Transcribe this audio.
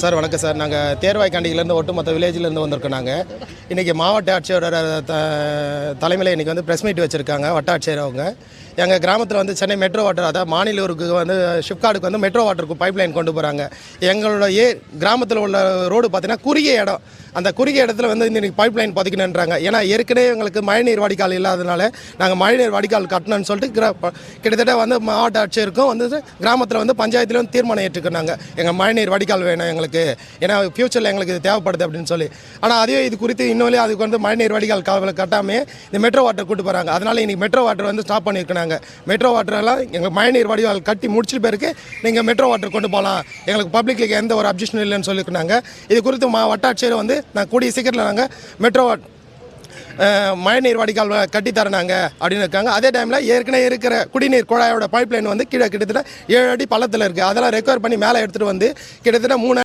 Sir வணக்கம் sir. நாங்கள் தேர்வாய்க்காண்டியிலேருந்து ஒட்டுமொத்த வில்லேஜ்லேருந்து வந்திருக்கோம் நாங்கள் இன்றைக்கி மாவட்ட ஆட்சியரோட த தலைமையில் இன்றைக்கி வந்து ப்ரெஸ் மீட் வச்சுருக்காங்க வட்டாட்சியர் அவங்க எங்கள் கிராமத்தில் வந்து சென்னை மெட்ரோ வாட்டர் அதாவது மாநிலூருக்கு வந்து ஷிப்காடுக்கு வந்து மெட்ரோ வாட்டருக்கு பைப் லைன் கொண்டு போகிறாங்க எங்களோட ஏ கிராமத்தில் உள்ள ரோடு பார்த்தீங்கன்னா குறுகிய இடம். அந்த குறுகிய இடத்துல வந்து இன்றைக்கி பைப் லைன் பதிக்கணுன்றாங்க ஏன்னா ஏற்கனவே எங்களுக்கு மழைநீர் வடிகால் இல்லாதனால நாங்கள் மழைநீர் வடிகால் கட்டணும்னு சொல்லிட்டு கிரா கிட்டத்தட்ட வந்து மாவட்ட ஆட்சியருக்கும் வந்து கிராமத்தில் வந்து பஞ்சாயத்துலேயும் வந்து தீர்மானம் ஏற்றுக்கிறாங்க எங்கள் மழைநீர் வடிகால் வேணும் எங்களுக்கு ஏன்னா ஃப்யூச்சரில் எங்களுக்கு இது தேவைப்படுது அப்படின்னு சொல்லி. ஆனால் அதே இது குறித்து இன்னொரு அதுக்கு வந்து மழைநீர் வடிகால் காவலை கட்டாமே இந்த மெட்ரோ வாட்டர் கூட்டு போகிறாங்க அதனால் இன்றைக்கி மெட்ரோ வாட்டர் வந்து ஸ்டாப் பண்ணியிருக்கிறாங்க. மெட்ரோ வாட்டரெல்லாம் எங்கள் மழைநீர் வடிகால் கட்டி முடிச்சிட்டு பிறகு நீங்கள் மெட்ரோ வாட்டர் கொண்டு போகலாம் எங்களுக்கு பப்ளிக்கு எந்த ஒரு அப்ஜெக்ஷன் இல்லைன்னு சொல்லியிருக்காங்க இது குறித்து மா வட்டாட்சியர் வந்து நான் கூடிய சீக்கிரத்தில் நாங்கள் மெட்ரோ வாட் மழைநீர் வடிகால் கட்டித்தரணாங்க அப்படின்னு இருக்காங்க. அதே டைமில் ஏற்கனவே இருக்கிற குடிநீர் குழாயோட பைப் லைன் வந்து கீழே கிட்டத்தட்ட ஏழு அடி பள்ளத்தில் இருக்குது அதெல்லாம் ரெக்கவர் பண்ணி மேலே எடுத்துகிட்டு வந்து கிட்டத்தட்ட மூணு